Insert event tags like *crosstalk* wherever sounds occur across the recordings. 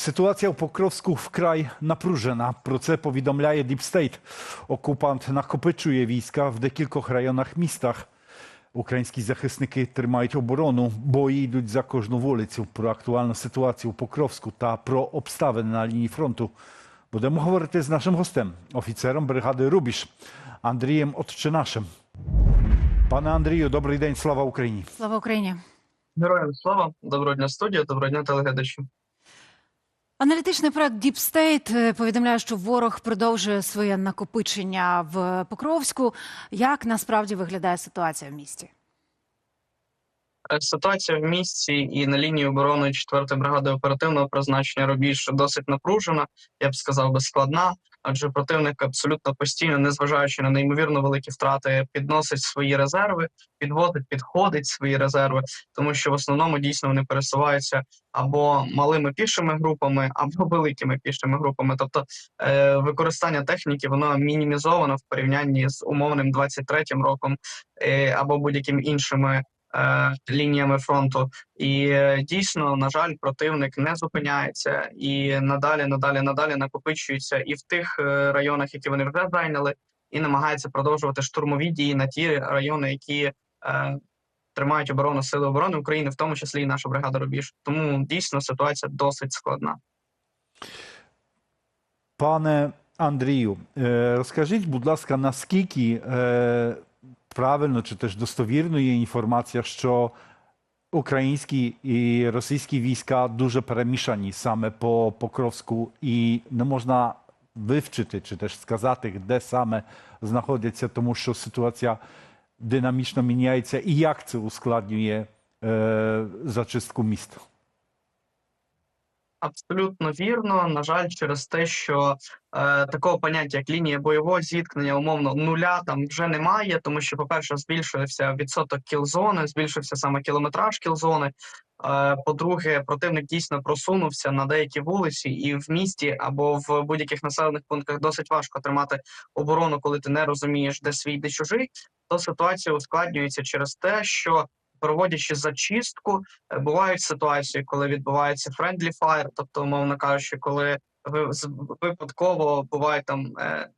Ситуація в Покровську вкрай напружена. Про це повідомляє Діпстейт. Окупант накопичує війська в декількох районах містах. Українські захисники тримають оборону, бої йдуть за кожну вулицю. Про актуальну ситуацію в Покровську та про обставини на лінії фронту будемо говорити з нашим гостем, офіцером бригади Рубіж Андрієм Отчинашем. Пане Андрію, добрий день, слава Україні! Слава Україні! Героям слава, доброго дня студія, доброго дня телеглядачі. Аналітичний проект Deep State е, повідомляє, що ворог продовжує своє накопичення в Покровську. Як насправді виглядає ситуація в місті? Е, Ситуація в місті і на лінії оборони 4-ї бригади оперативного призначення Рубіж досить напружена, я б сказав би складна, адже противник абсолютно постійно, незважаючи на неймовірно великі втрати, підносить свої резерви, підводить, підходить свої резерви, тому що в основному дійсно вони пересуваються або малими пішими групами, або *laughs* великими пішими групами. Тобто е, використання техніки воно мінімізовано в порівнянні з умовним 23-м роком е, або будь-якими іншими лініями фронту. І е, дійсно, на жаль, противник не зупиняється і надалі, надалі, надалі накопичується і в тих е, районах, які вони вже зайняли, і намагається продовжувати штурмові дії на ті райони, які е, тримають оборону Сили оборони України, в тому числі і наша бригада Рубіж. Тому дійсно ситуація досить складна. Пане Андрію, е, розкажіть, будь ласка, наскільки е, правильно чи теж достовірно є інформація, що українські і російські війська дуже перемішані саме по Покровську, і не можна вивчити чи теж сказати, де саме знаходяться, тому що ситуація динамічно міняється, і як це ускладнює е, зачистку міст? Абсолютно вірно. На жаль, через те, що е, такого поняття, як лінія бойового зіткнення, умовно нуля там вже немає, тому що, по-перше, збільшився відсоток кілзони, збільшився саме кілометраж кілзони. Е, по-друге, противник дійсно просунувся на деякі вулиці, і в місті або в будь-яких населених пунктах досить важко тримати оборону, коли ти не розумієш, де свій, де чужий. То ситуація ускладнюється через те, що проводячи зачистку, е, бувають ситуації, коли відбувається friendly fire, тобто, умовно кажучи, коли випадково бувають там е,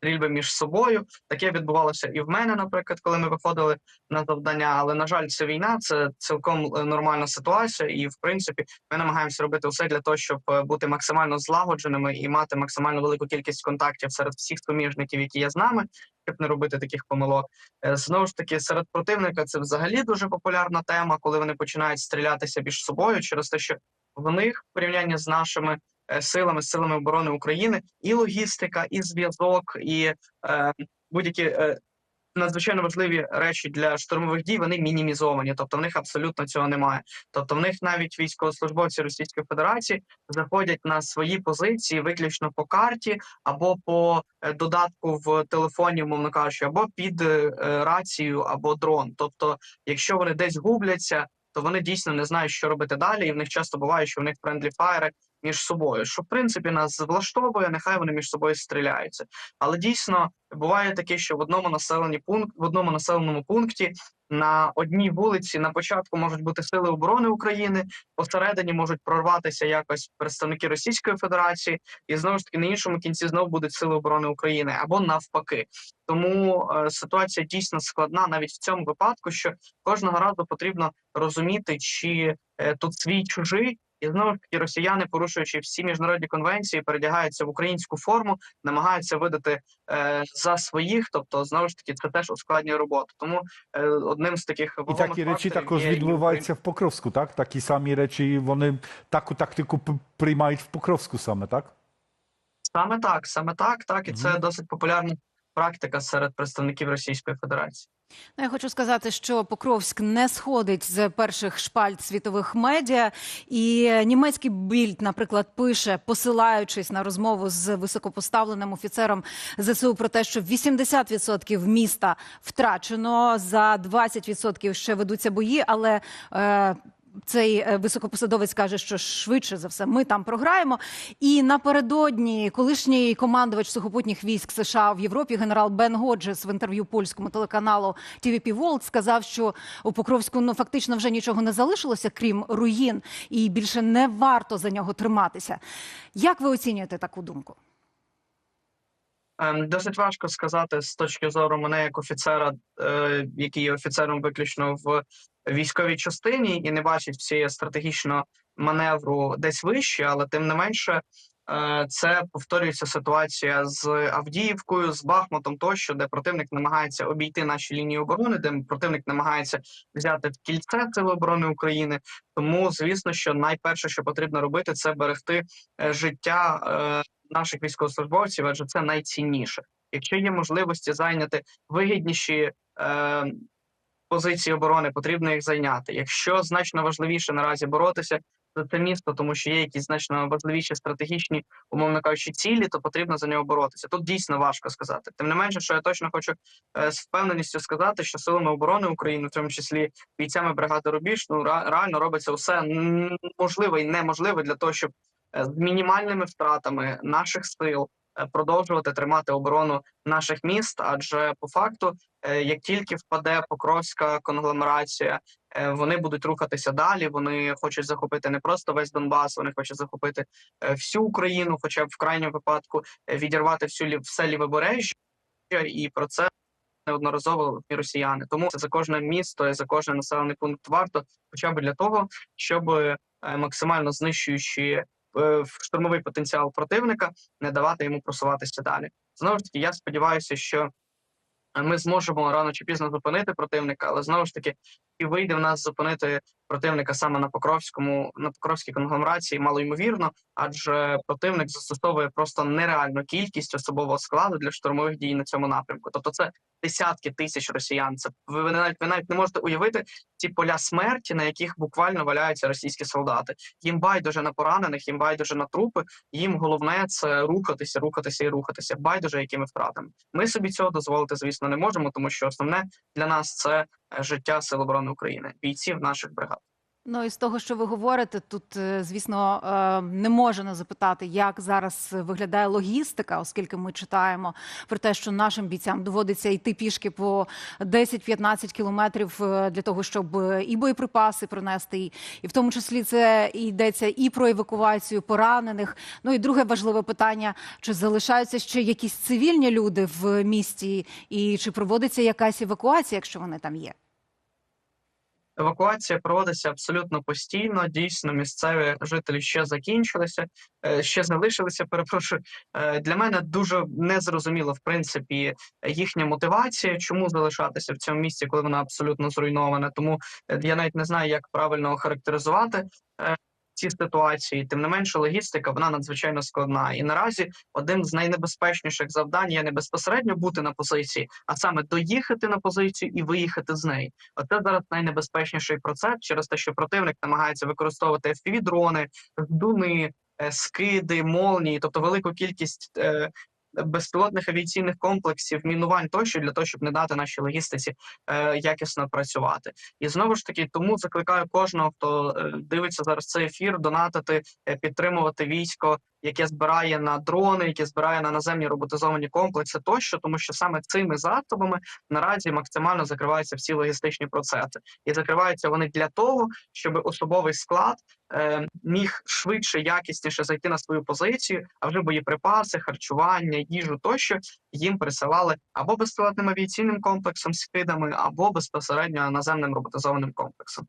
стрільби між собою. Таке відбувалося і в мене, наприклад, коли ми виходили на завдання. Але на жаль, це війна, це цілком е, нормальна ситуація, і в принципі ми намагаємося робити все для того, щоб е, бути максимально злагодженими і мати максимально велику кількість контактів серед всіх суміжників, які є з нами, щоб не робити таких помилок. Е, Знову ж таки, серед противника це взагалі дуже популярна тема, коли вони починають стрілятися між собою через те, що в них в порівнянні з нашими силами, силами оборони України, і логістика, і зв'язок, і е, будь-які е, надзвичайно важливі речі для штурмових дій вони мінімізовані. Тобто в них абсолютно цього немає. Тобто, в них навіть військовослужбовці Російської Федерації заходять на свої позиції виключно по карті або по е, додатку в телефоні, мовно кажучи, або під е, е, рацію, або дрон. Тобто, якщо вони десь губляться, то вони дійсно не знають, що робити далі, і в них часто буває, що в них френдлі фаєри між собою, що в принципі нас влаштовує, нехай вони між собою стріляються. Але дійсно буває таке, що в одному населенні пункт, в одному населеному пункті на одній вулиці на початку можуть бути сили оборони України, посередині можуть прорватися якось представники Російської Федерації, і знову ж таки на іншому кінці знову будуть сили оборони України або навпаки. Тому е, ситуація дійсно складна навіть в цьому випадку, що кожного разу потрібно розуміти, чи е, тут свій чужий. І знову ж таки росіяни, порушуючи всі міжнародні конвенції, передягаються в українську форму, намагаються видати е, за своїх. Тобто, знову ж таки, це теж ускладнює роботу. Тому е, одним з таких І такі речі також відбуваються в Покровську, так? Такі самі речі, вони таку тактику приймають в Покровську саме, так? Саме так, саме так, так, і це Мгм. досить популярна практика серед представників Російської Федерації. Ну, я хочу сказати, що Покровськ не сходить з перших шпальт світових медіа. І німецький більд, наприклад, пише, посилаючись на розмову з високопоставленим офіцером ЗСУ про те, що 80% міста втрачено, за 20% ще ведуться бої, але е, цей е, високопосадовець каже, що швидше за все ми там програємо. І напередодні колишній командувач сухопутніх військ США в Європі, генерал Бен Годжес, в інтерв'ю польському телеканалу TVP World сказав, що у Покровську ну фактично вже нічого не залишилося, крім руїн, і більше не варто за нього триматися. Як ви оцінюєте таку думку? Ем, Досить важко сказати з точки зору мене як офіцера, е, який є офіцером виключно в військовій частині і не бачить всієї стратегічного маневру десь вище, але тим не менше. е, Це повторюється ситуація з Авдіївкою, з Бахмутом, тощо, де противник намагається обійти наші лінії оборони, де противник намагається взяти в кільце Сили оборони України. Тому, звісно, що найперше, що потрібно робити, це берегти е, життя е, наших військовослужбовців, адже це найцінніше. Якщо є можливості зайняти вигідніші позиції оборони, потрібно їх зайняти. Якщо значно важливіше наразі боротися за це місто, тому що є якісь значно важливіші стратегічні, умовно кажучи, цілі, то потрібно за нього боротися. Тут дійсно важко сказати. Тим не менше, що я точно хочу е, з впевненістю сказати, що силами оборони України, в тому числі бійцями бригади Рубіж, ну реально робиться все можливе і неможливе для того, щоб е, з мінімальними втратами наших сил продовжувати тримати оборону наших міст. Адже по факту, е, як тільки впаде Покровська конгломерація, е, вони будуть рухатися далі. Вони хочуть захопити не просто весь Донбас, вони хочуть захопити е, всю Україну, хоча б в крайньому випадку е, відірвати всю все лівобережжя, і про це. Неодноразово і росіяни, тому за кожне місто і за кожен населений пункт варто, хоча б для того, щоб е, максимально знищуючи е, штурмовий потенціал противника, не давати йому просуватися далі. Знову ж таки, я сподіваюся, що ми зможемо рано чи пізно зупинити противника, але знову ж таки, і вийде в нас зупинити противника саме на Покровському, на Покровській конгломерації, мало ймовірно, адже противник застосовує просто нереальну кількість особового складу для штурмових дій на цьому напрямку. Тобто, це десятки тисяч росіян. Це ви, навіть ви навіть не можете уявити ці поля смерті, на яких буквально валяються російські солдати. Їм байдуже на поранених, їм байдуже на трупи. Їм головне це рухатися, рухатися і рухатися. Байдуже якими втратами. Ми собі цього дозволити, звісно, не можемо, тому що основне для нас це е, життя Сил оборони України, бійців наших бригад. Ну і з того, що ви говорите, тут, е, звісно, е, не можна запитати, як зараз виглядає логістика, оскільки ми читаємо про те, що нашим бійцям доводиться йти пішки по 10-15 кілометрів е, для того, щоб і боєприпаси принести, і в тому числі це йдеться і про евакуацію поранених. Ну і друге важливе питання: чи залишаються ще якісь цивільні люди в місті, і чи проводиться якась евакуація, якщо вони там є? Евакуація проводиться абсолютно постійно. Дійсно, місцеві жителі ще закінчилися, е, ще залишилися. Перепрошую. Е, Для мене дуже незрозуміло, в принципі, їхня мотивація, чому залишатися в цьому місці, коли вона абсолютно зруйнована. Тому е, я навіть не знаю, як правильно охарактеризувати ці ситуації. Тим не менше, логістика вона надзвичайно складна. І наразі одним з найнебезпечніших завдань є не безпосередньо бути на позиції, а саме доїхати на позицію і виїхати з неї. Оце зараз найнебезпечніший процес через те, що противник намагається використовувати FPV-дрони, дуни, е, скиди, молнії, тобто велику кількість. е, Безпілотних авіаційних комплексів, мінувань тощо для того, щоб не дати нашій логістиці е, якісно працювати, і знову ж таки, тому закликаю кожного, хто е, дивиться зараз цей ефір, донатити, е, підтримувати військо, яке збирає на дрони, яке збирає на наземні роботизовані комплекси, тощо, тому що саме цими засобами наразі максимально закриваються всі логістичні процеси, і закриваються вони для того, щоб особовий склад е, міг швидше, якісніше зайти на свою позицію, а вже боєприпаси, харчування, їжу тощо їм присилали або безпілотним авіаційним комплексом з кидами, або безпосередньо наземним роботизованим комплексом.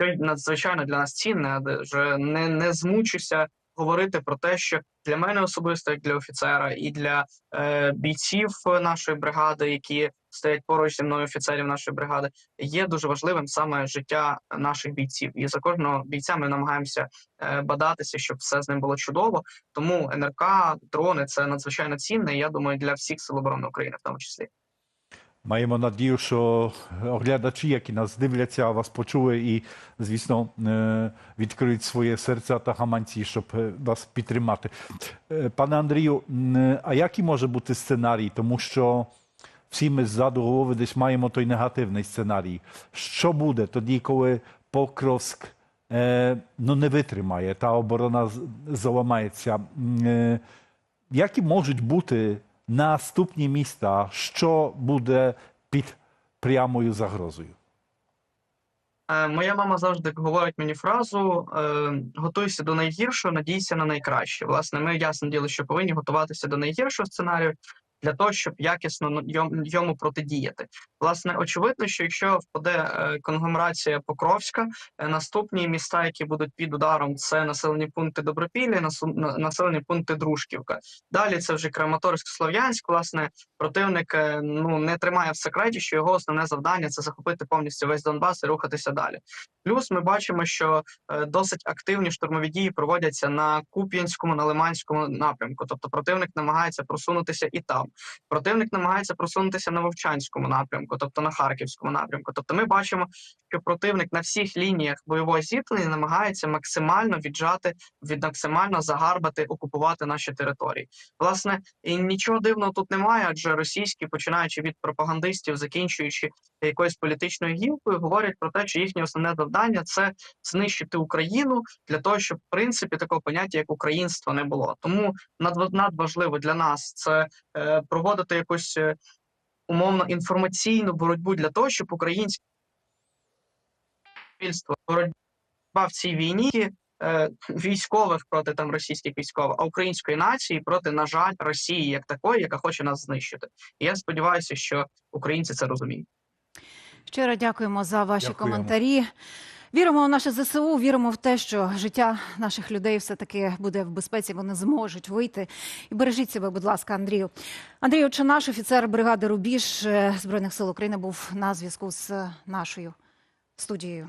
Це надзвичайно для нас цінне, адже не, не змучуся говорити про те, що для мене особисто, як для офіцера, і для е, бійців нашої бригади, які стоять поруч зі мною, офіцерів нашої бригади, є дуже важливим саме життя наших бійців. І за кожного бійця ми намагаємося е, бадатися, щоб все з ним було чудово. Тому НРК, дрони це надзвичайно цінне. Я думаю, для всіх сил оборони України, в тому числі. Маємо надію, що оглядачі, які нас дивляться, вас почули і, звісно, е, відкриють своє серця та гаманці, щоб е, вас підтримати. Е, Пане Андрію, а який може бути сценарій? Тому що всі ми ззаду голови десь маємо той негативний сценарій. Що буде тоді, коли Покровськ ну, не витримає, та оборона заламається. Які можуть бути наступні міста, що буде під прямою загрозою? Е, Моя мама завжди говорить мені фразу: е, готуйся до найгіршого, надійся на найкраще. Власне, ми ясно діло, що повинні готуватися до найгіршого сценарію для того, щоб якісно йому протидіяти. Власне, очевидно, що якщо впаде е, конгломерація Покровська, е, наступні міста, які будуть під ударом, це населені пункти Добропілля, населені пункти Дружківка. Далі це вже Краматорськ, Слов'янськ. Власне, противник е, ну не тримає в секреті, що його основне завдання це захопити повністю весь Донбас і рухатися далі. Плюс ми бачимо, що досить активні штурмові дії проводяться на Куп'янському, на Лиманському напрямку. Тобто противник намагається просунутися і там. Противник намагається просунутися на Вовчанському напрямку, тобто на Харківському напрямку. Тобто, ми бачимо, що противник на всіх лініях бойового зіткнення намагається максимально віджати, від максимально загарбати, окупувати наші території. Власне, і нічого дивного тут немає, адже російські, починаючи від пропагандистів, закінчуючи якоюсь політичною гілкою, говорять про те, що їхнє основне завдання це знищити Україну для того, щоб в принципі такого поняття як українство не було. Тому надва- надважливо для нас це е, проводити якусь е, умовно інформаційну боротьбу для того, щоб українське суспільство боротьба в цій війні. е, Військових проти там російських військових, а української нації проти, на жаль, Росії як такої, яка хоче нас знищити. І я сподіваюся, що українці це розуміють. Щиро дякуємо за ваші Дякуємо. коментарі. Віримо в наше ЗСУ, віримо в те, що життя наших людей все таки буде в безпеці. Вони зможуть вийти. І бережіть себе, будь ласка, Андрію. Андрій Очанаш, офіцер бригади Рубіж е, збройних сил України, був на зв'язку з нашою студією.